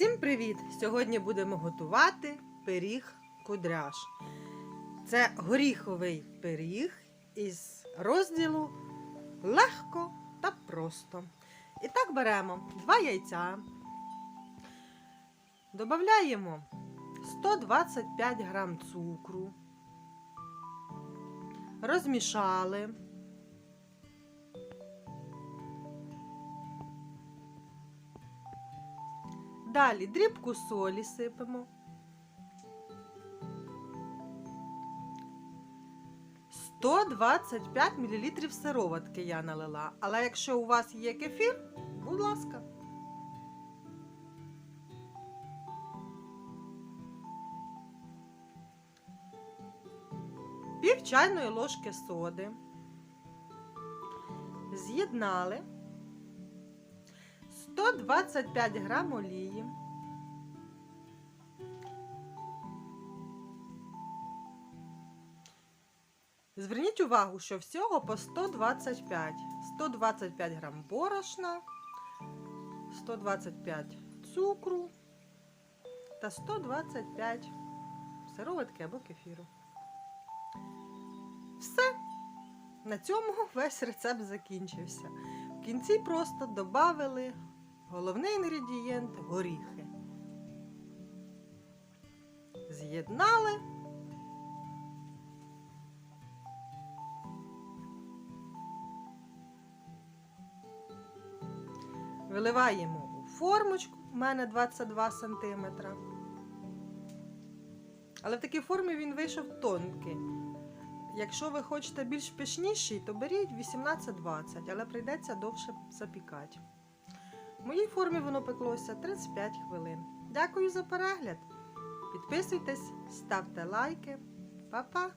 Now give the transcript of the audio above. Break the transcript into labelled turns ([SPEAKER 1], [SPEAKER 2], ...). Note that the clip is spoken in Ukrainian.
[SPEAKER 1] Всім привіт! Сьогодні будемо готувати пиріг кудряш. Це горіховий пиріг із розділу легко та просто. І так беремо два яйця, додаємо 125 грам цукру, розмішали. Далі дрібку солі сипемо. Сто двадцять п'ять мл сироватки я налила. Але якщо у вас є кефір, будь ласка. Пів чайної ложки соди. З'єднали. 125 грам олії. Зверніть увагу, що всього по 125. 125 грам борошна, 125 цукру та 125 сироватки або кефіру. Все. На цьому весь рецепт закінчився. В кінці просто додали головний інгредієнт горіхи. З'єднали. Виливаємо у формочку, у мене 22 см. Але в такій формі він вийшов тонкий. Якщо ви хочете більш пишніший, то беріть 18-20, але прийдеться довше запікати. В моїй формі воно пеклося 35 хвилин. Дякую за перегляд. Підписуйтесь, ставте лайки. Па-па!